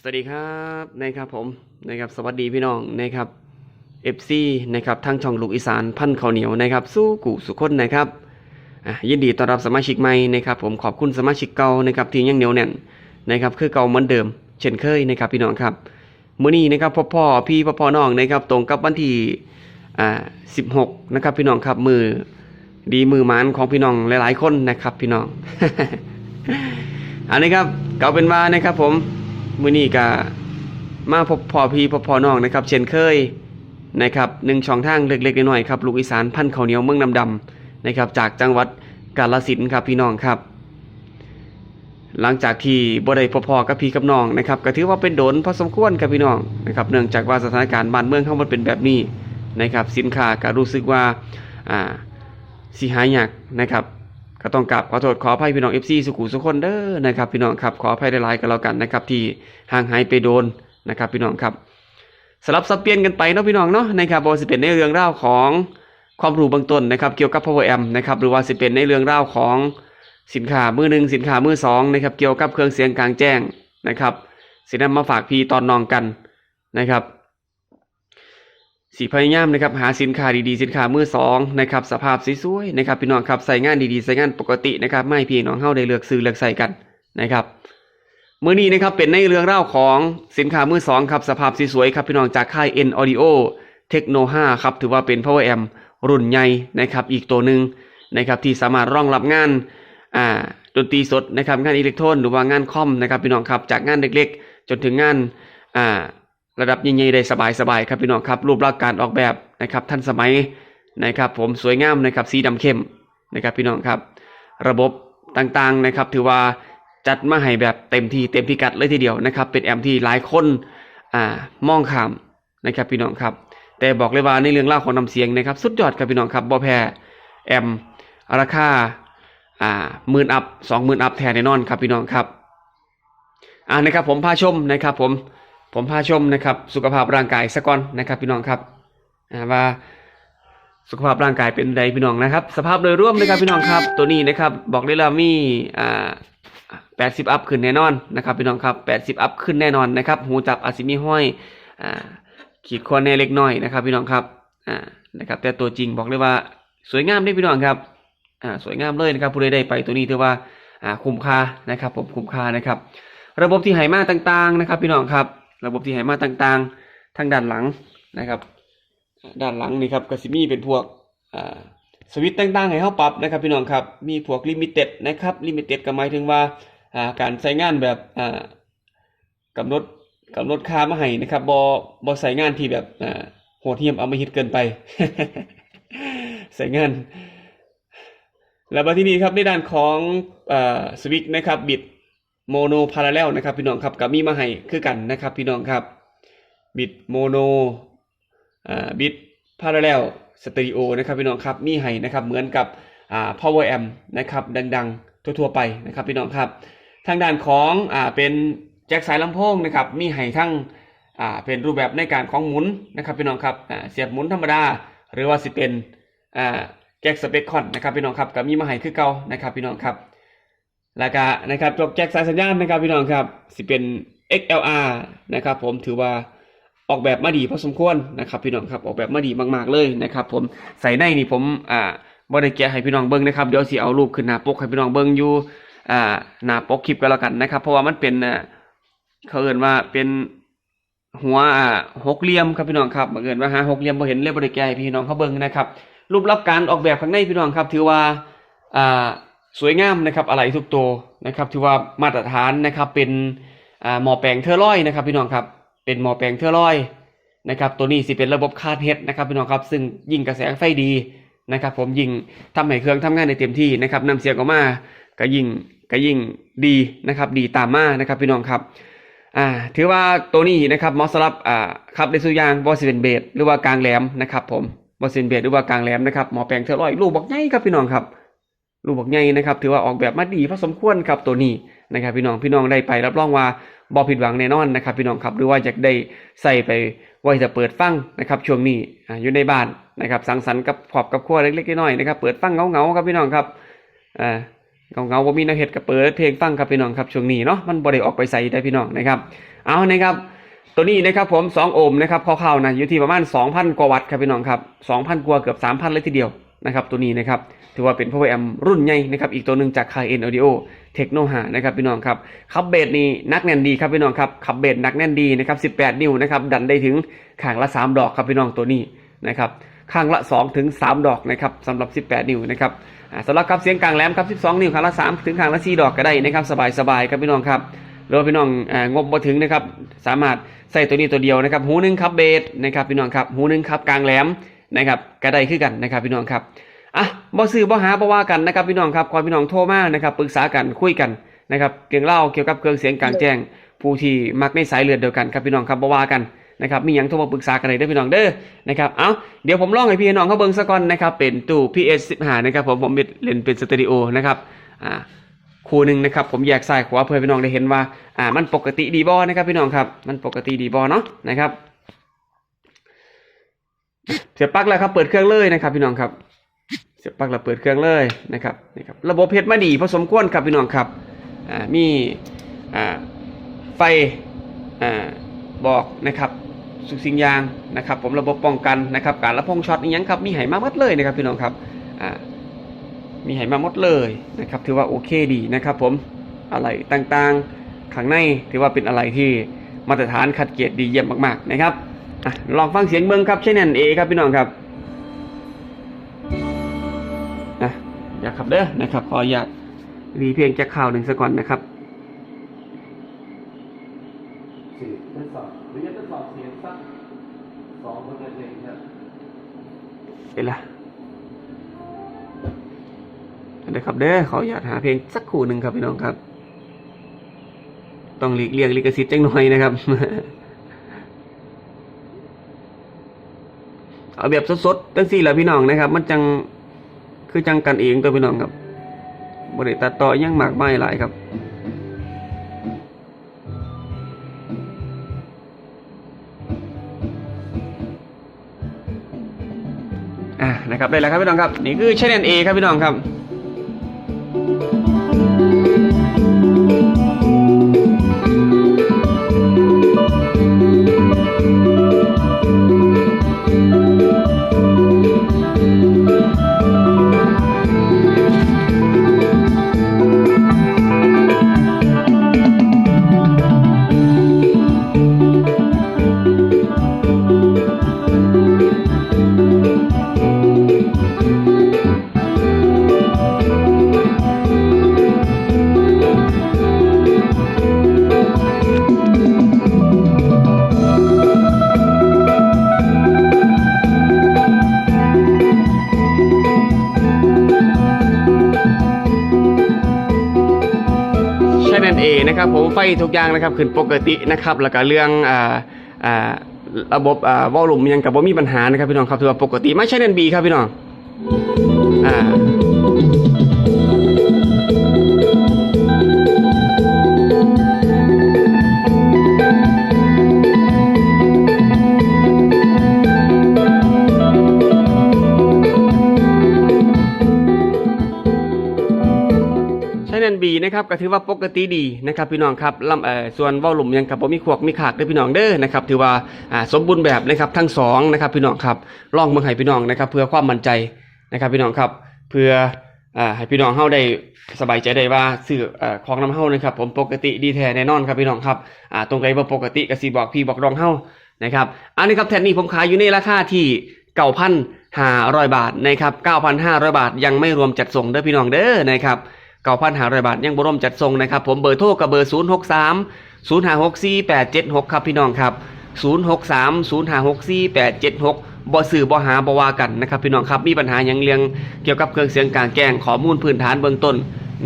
สวัสดีครับนะครับผมนะครับสวัสดีพี่น้องนะครับเอฟซีนะครับทั้งช่องลูกอีสานพันข้าวเหนียวนะครับ สู้กูสุคนนะครับยินดีต้อนรับสมาชิกใหม่นะครับผมขอบคุณสมาชิกเก่านะครับที่ยังเหนียวแน่นนะครับคือเก่าเหมือนเดิม เช่นเคยนะครับพี่น้องครับมื้อนี้นะครับพ่อพ่อพี่พ่อพ่อน้องนะครับตรงกับวันที่อ่า16นะครับพี่น้องครับมือดีมือหมานของพี่น้องหลาย ๆ คนนะครับพี่น้องอันนี้ครับเก่าเป็นว่านะครับผม มื้อนี้ก็มาพบพ่อพี่พบพ่อน้องนะครับ เช่นเคยนะครับหนึ่งช่องทางเล็กๆน้อยๆครับลูกอีสานพันธุ์ข้าวเหนียวเมืองน้ำดำนะครับ จากจังหวัดกาฬสินธุ์ครับพี่น้องครับ หลังจากที่บ่ได้พบพ่อกับพี่กับน้องนะครับก็ถือว่าเป็นโดนพอสมควรครับพี่น้องนะครับเนื่องจากว่าสถานการณ์บ้านเมืองเฮามันเป็นแบบนี้นะครับ สินค้าก็รู้สึกว่าอ่าสิหายากนะครับ ก็ต้องกราบขอโทษขออภัยพี่น้อง FC สุขุสุคนเด้อนะครับพี่น้องครับขออภัยหลายๆกันแล้วกันนะครับที่ห่างหายไปโดนนะครับพี่น้องครับสลับสับเปลี่ยนกันไปเนาะพี่น้องเนาะนะครับบ่ว่าสิเป็นในเรื่องราวของความรู้เบื้องต้นนะครับเกี่ยวกับ Power Amp นะครับหรือว่าสิเป็นในเรื่องราวของสินค้ามือหนึ่งสินค้ามือสองนะครับเกี่ยวกับเครื่องเสียงกลางแจ้งนะครับสินำมาฝากพี่ตอนนองกันนะครับ สีพยายามนะครับหาสินค้าดีๆสินค้ามือสองนะครับสภาพสวยๆนะครับพี่น้องครับใส่งานดีๆใส่งานปกตินะครับไม่พี่น้องเข้าได้เลือกซื้อเลือกใส่กันนะครับมื้อนี้นะครับเป็นในเรื่องเล่าของสินค้ามือสองครับสภาพสวยๆครับพี่น้องจากค่าย N Audio Techno 5ครับถือว่าเป็น Power Amp รุ่นใหญ่นะครับอีกตัวหนึ่งนะครับที่สามารถรองรับงานอ่าดนตรีสดนะครับงานอิเล็กโทรนหรือว่างานคอมนะครับพี่น้องครับจากงานเล็กๆ จนถึงงานอ่า ระดับใหญ่ๆได้สบายๆครับพี่น้องครับรูปลักษณ์การออกแบบนะครับทันสมัยนะครับผมสวยงามนะครับสีดำเข้มนะครับพี่น้องครับ ระบบต่างๆนะครับถือว่าจัดมาให้แบบเต็มที่เต็มพิกัดเลยทีเดียวนะครับเป็นแอมที่หลายคนอ่ามองข้ามนะครับพี่น้องครับ แต่บอกเลยว่าในเรื่องเล่าวของนำเสียงนะครับสุดยอดครับพี่น้องครับบ่แพ้แอมราคาอ่าหมื่นอัพสองหมื่นอัพแทนแน่นอนครับพี่น้องครับอ่านะครับผมพาชมนะครับผม ผมพาชมนะครับสุขภาพร่างกายสะก่อนนะครับพี่น้องครับว่าสุขภาพร่างกายเป็นใดพี่น้องนะครับ สภาพโดยรวมนะครับพี่น้องครับ ตัวนี้นะครับบอกได้แล้วมีอ่า80อัพขึ้นแน่นอนนะครับพี่น้องครับ80อัพขึ้นแน่นอนนะครับหูจับอาจสิมีห้อยอ่าขีดคอแน่เล็กน้อยนะครับพี่น้องครับอ่านะครับแต่ตัวจริงบอกเลยว่าสวยงามเด้พี่น้องครับอ่าสวยงามเลยนะครับผู้ใดได้ไปตัวนี้ถือว่าอ่าคุ้มค่านะครับผมคุ้มค่านะครับ ระบบที่ไหมาต่างๆนะครับ พี่น้องครับ ระบบที่ไหมาต่างๆ ทางด้านหลังนะครับ ด้านหลังนี่ครับก็สิมีเป็นพวกสวิตต่างๆให้เฮาปรับนะครับพี่น้องครับ มีพวกลิมิเต็ดนะครับลิมิเต็ดก็หมายถึงว่าการใช้งานแบบอ่ากำหนดกำหนดค่ามาให้นะครับบ่บ่ใส่งานที่แบบโหดเหี้ยมเอามาฮิตเกินไปใส่งานแล้วมาที่นี่ครับในด้านของอสวิตนะครับบิด โมโนพาราเรลนะครับพี่น้องครับกับมีมาให้คือกันนะครับพี่น้องครับบิดโมโนอ่าบิดพาราเรลสตอริโอนะครับพี่น้องครับมีให้นะครับเหมือนกับอ่า power amp นะครับดังๆ ทั่วๆไปนะครับพี่น้องครับ ทางด้านของอ่าเป็นแจ็คสายลำโพงนะครับมีให้ทั้งอ่าเป็นรูปแบบในการของหมุนนะครับพี่น้องครับอ่าเสียบหมุนธรรมดาหรือว่าสิเป็นอ่าแจ็คสเปคคอนนะครับพี่น้องครับกับมีมาให้คือเก่านะครับพี่น้องครับ แล้วก็นะครับจบแจ็คสายสัญญาณนะครับพี่น้องครับสิเป็น XLR นะครับผมถือว่าออกแบบมาดีพอสมควรนะครับพี่น้องครับออกแบบมาดีมากๆเลยนะครับผมใส่ในนี่ผมอ่าบ่ได้แกะให้พี่น้องเบิ่งนะครับเดี๋ยวสิเอารูปขึ้นหน้าปกให้พี่น้องเบิ่งอยู่อ่าหน้าปกคลิปก็แล้วกันนะครับ เพราะว่ามันเป็นอ่าเขาเอินว่าเป็นหัวอ่าหกเหลี่ยมครับพี่น้องครับบังเอิญว่าหาหกเหลี่ยมบ่เห็นเลยบ่ได้แกะให้พี่น้องเขาเบิ่งนะครับรูปลักษณ์การออกแบบข้างในพี่น้องครับ ถือว่าอ่า สวยงามนะครับอะไรทุกตัวนะครับถือว่ามาตรฐานนะครับเป็นหมอแปลงเทอร์ลอยนะครับพี่น้องครับเป็นหมอแปลงเทอร์ลอยนะครับตัวนี้สิเป็นระบบคาดเฮดนะครับพี่น้องครับซึ่งยิงกระแสไฟดีนะครับผมยิงทำให้เครื่องทำงานในเต็มที่นะครับนำเสียงออกมาก็ยิงก็ยิงดีนะครับดีตามมานะครับพี่น้องครับอ่าถือว่าตัวนี้นะครับเหมอสำหรับอ่าขับในสุยางบอสเป็นเบสหรือว่ากลางแหลมนะครับผมบอสเป็นเบสหรือว่ากลางแหลมนะครับหมอแปลงเทอร์ลอยลูกบอกใหญ่ครับพี่น้องครับ รูปบอกใหญ่นะครับถือว่าออกแบบมาดีพอสมควรครับตัวนี้นะครับ พี่น้องพี่น้องได้ไปรับรองว่าบอผิดหวังแน่นอนนะครับ พี่น้องครับหรือว่าอยากได้ใส่ไปไว้จะเปิดฟังนะครับ ช่วงนี้อยู่ในบ้านนะครับ สังสรรค์กับขอบกับครัวเล็กๆน้อยๆนะครับเปิดฟังเงาๆครับพี่น้องครับอ่าเงาเงาๆว่ามีนักเฮ็ดกับเปิดเพลงฟังครับพี่น้องครับช่วงนี้เนาะมันบ่ได้ออกไปใส่ได้พี่น้องนะครับ เอานะครับ ตัวนี้นะครับผม2โอห์มนะครับคร่าวๆนะอยู่ที่ประมาณ 2,000 กว่าวัตต์ครับพี่น้องครับ2,000 กว่าเกือบ 3,000 เลยทีเดียว นะครับตัวนี้นะครับถือว่าเป็น power amp รุ่นใหญ่นะครับอีกตัวหนึ่งจากค่าย N Audio Techno 5นะครับพี่น้องครับขับเบสนี่นักแน่นดีครับพี่น้องครับขับเบสนักแน่นดีนะครับ18 นิ้วนะครับดันได้ถึงข้างละ 3 ดอกครับพี่น้องตัวนี้นะครับข้างละ 2 ถึง 3 ดอกนะครับสำหรับ 18 นิ้วนะครับสำหรับครับเสียงกลางแหลมครับ 12 นิ้วข้างละ 3 ถึงข้างละ 4 ดอกก็ได้นะครับสบายๆครับพี่น้องครับหรือว่าพี่น้องงบมาถึงนะครับสามารถใส่ตัวนี้ตัวเดียวนะครับหูหนึ่งครับเบสนะครับพี่น้องครับหูหนึงครับกลางแหลม นะครับก็ได้คือกันนะครับพี่น้องครับอะบ่ซื้อบ่หาบ่ว่ากันนะครับพี่น้องครับขอพี่น้องโทรมานะครับปรึกษากันคุยกันนะครับเกี่ยวเล่าเกี่ยวกับเครื่องเสียงกลางแจ้ง ผู้ที่มักในสายเลือดเดียวกันครับพี่น้องครับบ่ว่ากันนะครับมีหยังโทรมาปรึกษากันได้เด้พี่น้องเด้อนะครับเอาเดี๋ยวผมลองให้พี่น้องเขาเบิ่งซะก่อนนะครับเป็นตู้ PS 15 นะครับผมผมเล่นเป็นสตอริโอนะครับอ่าคู่หนึ่งนะครับผมแยกซ้ายขวาเพื่อพี่น้องได้เห็นว่าอ่ามันปกติดีบอนะครับพี่น้องครับมันปกติดีบอเนาะนะครับ เสียบปลั๊กแล้วครับเปิดเครื่องเลยนะครับ พี่น้องครับ เสียบปลั๊กแล้วเปิดเครื่องเลยนะครับนี่ครับระบบเพชรมาดีพอสมควรครับพี่น้องครับอ่ามีอ่าไฟอ่าบอกนะครับสุกสิ่งยางนะครับ ผมระบบป้องกันนะครับ การระพงช็อตอีกยังครับมีไหมาหมัดเลยนะครับ พี่น้องครับอ่ามีไหมาหมดเลยนะครับ ถือว่าโอเคดีนะครับ ผมอะไรต่างๆข้างในถือว่าเป็นอะไรที่มาตรฐานคัดเกรดดีเยี่ยมมากๆนะครับ อะลองฟังเสียงเบิ้งครับใช่แน่นเอครับพี่น้องครับนะอยากขับเด้อนะครับขออยากรีเพลงจากข่าวหนึ่งสักก่อนนะครับสื่อทดสอบหรือจะทดสอบเสียงสักสองคนเล็กๆครับเป็นไรเดี๋ยวครับเด้อขออยากหาเพลงสักคู่หนึ่งครับพี่น้องครับ ต้องหลีกเลี่ยงลิขสิทธิ์จังหน่อยนะครับ เอาแบบสดๆตั้งสี่แหละพี่น้องนะครับ มันจังคือจังกันเองตัวพี่น้องครับบริตัดต่อยังหมากมายหลายครับอ่านะครับได้แล้วครับพี่น้องครับ นี่คือชแนลเอครับพี่น้องครับ ใช่นั่นเองนะครับผมไฟทุกอย่างนะครับขึ้นปกตินะครับแล้วก็เรื่องอ่าอ่าระบบอ่าวอลลุ่มยังกับว่ามีปัญหานะครับพี่น้องครับถือว่าปกติไม่ใช่นั่นบีครับพี่น้องอ่า นะครับก็ถือว่าปกติดีนะครับพี่น้องครับลำเอ่อส่วนวอลลุ่มยังกับว่ามีขวกมีขากด้อพี่น้องเด้อนะครับถือว่าอ่าสมบูรณ์แบบนะครับทั้งสองนะครับพี่น้องครับลองเมืองให้พี่น้องนะครับ เพื่อความมั่นใจนะครับพี่น้องครับเพื่ออ่าให้พี่น้องเฮาได้สบายใจได้ว่าซื้อเอ่อของน้ำเฮานะครับผมปกติดีแท้แน่นอนครับพี่น้องครับอ่าตรงไหนบ่ปกติก็สิบอกพี่บอกน้องเฮานะครับอันนี้ครับแทนนี้ผมขายอยู่ในราคาที่9,500บาทนะครับ9,500บาท ยังไม่รวมจัดส่งเด้อพี่น้องเด้อนะครับ 9,500บาทยังบรวมจัดส่งนะครับ ผมเบอร์โทรกับเบอร์063 056 4876ครับพี่น้องครับ063 056 4876บ่สื่อบ่หาบ่วากันนะครับพี่น้องครับมีปัญหาหยังเรื่องเกี่ยวกับเครื่องเสียงกลางแจ้งข้อมูลพื้นฐานเบื้องต้น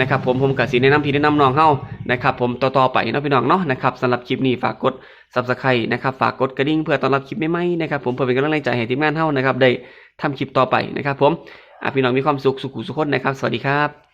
นะครับผมผมก็สิแนะนำพี่แนะนำน้องเฮานะครับผมต่อๆไปเนาะพี่น้องเนาะนะครับสำหรับคลิปนี้ฝากกด Subscribe นะครับฝากกดกระดิ่งเพื่อต้อนรับคลิปใหม่ๆนะครับผมเพื่อเป็นกำลังใจให้ทีมงานเฮานะครับได้ทำคลิปต่อไปนะครับผมพี่น้องมีความสุขสุขุสุขคนนะครับ สวัสดีครับ